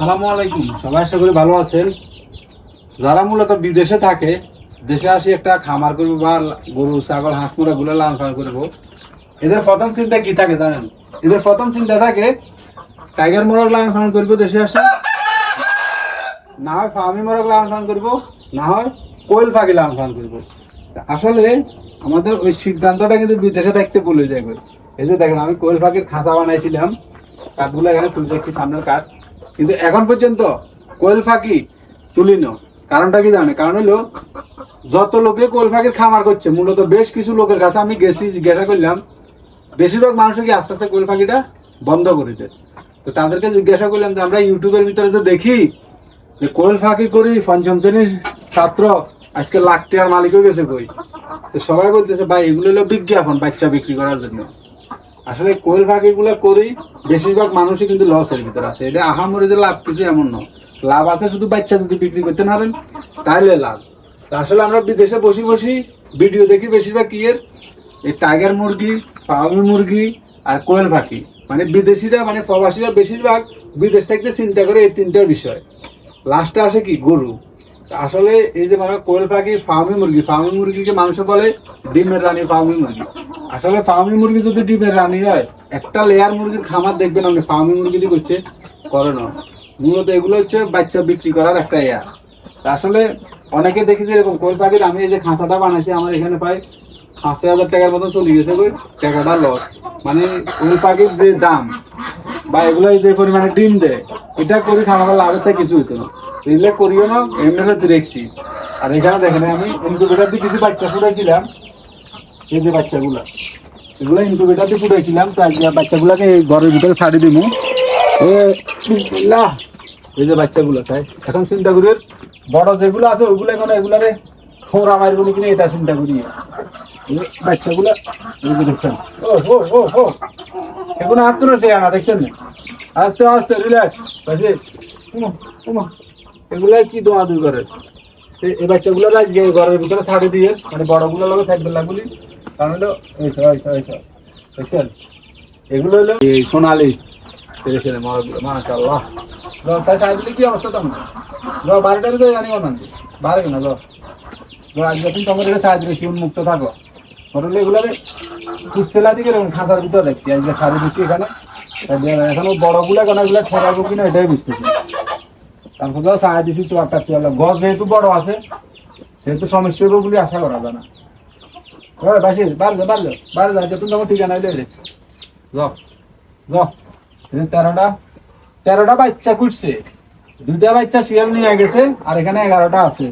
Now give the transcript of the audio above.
আসসালামু আলাইকুম। সবাই আশা করি ভালো আছেন। যারা মূলত বিদেশে থাকে, দেশে আসি একটা খামার করব বা গরু, ছাগল হাঁস মুরগা গুলো লালন পালন করব। এদের প্রথম চিন্তা কি থাকে জানেন? এদের প্রথম চিন্তা থাকে, টাইগার মোরগ লালন পালন করব দেশে আসা। না হয় ফার্মি মোরগ লালন পালন করব, না হয় কোয়েল পাখি লালন পালন করব। আসলে আমাদের ওই সিদ্ধান্তটা কিন্তু বিদেশে দেখতে ভুলে যাবে। এই যে দেখেন, আমি কোয়েল পাখির খাঁচা বানাইছিলাম। কাঠগুলো এখানে তুলে দেখছি সামনের কাঠ। কিন্তু এখন পর্যন্ত কোয়েল পাখি তুলিন। কারণটা কি জানে? কারণ হলো, যত লোকে কোয়েল ফাঁকির খামার করছে, মূলত বেশ কিছু লোকের কাছে আমি গেছি, জিজ্ঞাসা করলাম, বেশিরভাগ মানুষের কি আস্তে আস্তে কোয়েল পাখিটা বন্ধ করে দেয়? তো তাদেরকে জিজ্ঞাসা করলাম যে, আমরা ইউটিউবের ভিতরে যে দেখি যে কোয়েল ফাঁকি করি, পঞ্চম শ্রেণির ছাত্র, আজকে লাখ টাকার মালিক হয়ে গেছে কই? তো সবাই বলতেছে, ভাই, এগুলো হলো বিজ্ঞাপন বাচ্চা বিক্রি করার জন্য। আসলে কোয়েল পাখিগুলো করি বেশিরভাগ মানুষই কিন্তু লসের ভিতরে আছে। এটা আহামরি যে লাভ কিছু এমন নয়। লাভ আছে শুধু বাচ্চা যদি বিক্রি করতে না পারেন তাহলে লাভ। আসলে আমরা বিদেশে বসে বসি ভিডিও দেখি বেশিরভাগ এর? এই টাইগার মুরগি ফার্মি মুরগি আর কোয়েল পাখি মানে বিদেশিরা মানে প্রবাসীরা বেশিরভাগ বিদেশ থেকে চিন্তা করে এই তিনটা বিষয়। লাস্টে আসে কি? গরু। আসলে এই যে মানে কোয়েল পাখি ফার্মি মুরগি। ফার্মি মুরগিকে মানুষ বলে ডিমের রানী ফার্মি মুরগি। আসলে ফার্মি মুরগি যদি ডিমের রানী হয়, একটা লেয়ার মুরগির খামার দেখবেন আপনি, ফার্মি মুরগি দিয়ে করছে করে না মূলত এগুলো হচ্ছে বাচ্চা বিক্রি করার একটা তা আসলে অনেকে দেখি যে এরকম কোয়েল পাখির আমি এই যে খাঁচাটা বানাইছি, আমার এখানে প্রায় পাঁচ হাজার টাকার মতো চলে গেছে কই, টাকাটা লস মানে কোয়েল পাখির যে দাম বা এগুলো যে পরিমাণে ডিম দেয়, এটা করি খামার লাভের থেকে কিছু হইতো না। এগুলো করিও না, এমনি রেখছি। আর এখানে দেখেন আমি ইনকুবেটার দিয়ে কিছু বাচ্চা ফুটাইছিলাম এই যে বাচ্চাগুলা, এগুলো ইনকুবেটার ফুটাইছিলাম তো আজকে বাচ্চাগুলাকে ঘরের ভিতরে ছাড়ি দিব বিসমিল্লাহ। এই যে বাচ্চাগুলো, তাই? এখন চিন্তা করি বড় যেগুলো আছে, ওইগুলো এখন এগুলারে ফোরা মারবো কিনা এটা চিন্তা করি। বাচ্চাগুলা দেখছেন। ও ও ও ও। এগুলো হাত তুলে সে আনা, দেখছেন? আস্তে আস্তে রিল্যাক্স পাশে এগুলা কি দোয়া দুই করে? এই- বাচ্চাগুলো আজকে ঘরের ভিতরে ছাড়ে দিয়ে মানে বড়গুলো লগে থাকবে লাগুলি কারণ হলো এই তো, এই তো, এই তো। দেখছেন? এগুলো হলো এই সোনালি দেখেছেন মরগুলো মাশাআল্লাহ যাও সাই সাই দিলে কি অবস্থা তোমার? যাও বারোটারে যাই জানি না। বারো না যাও যাও আজকে তুমি তোমার এটা সাহায্য দিচ্ছি উন্মুক্ত থাকো। ঘটলে এগুলোরে কুটছেলা দিকে এরকম খাঁচার ভিতরে রাখছি আজকে সারি দিচ্ছি এখানে। এখনও বড়গুলা কেন এগুলো ঠেকাবো কিনা এটাই বুঝতেছি তারপর তো সাহায্য দিচ্ছি তো একটা গছ যেহেতু বড় আছে সেহেতু সমস্যা হবে বলে আশা করা যায় না। ওই বাসি বার যা বার যা বার যা তুমি তোমার ঠিকানা রে। যাও যাও তেরোটা তেরোটা বাচ্চা কুটছে দুইটা বাচ্চা শিয়াল নিয়ে গেছে, আর এখানে এগারোটা আছে।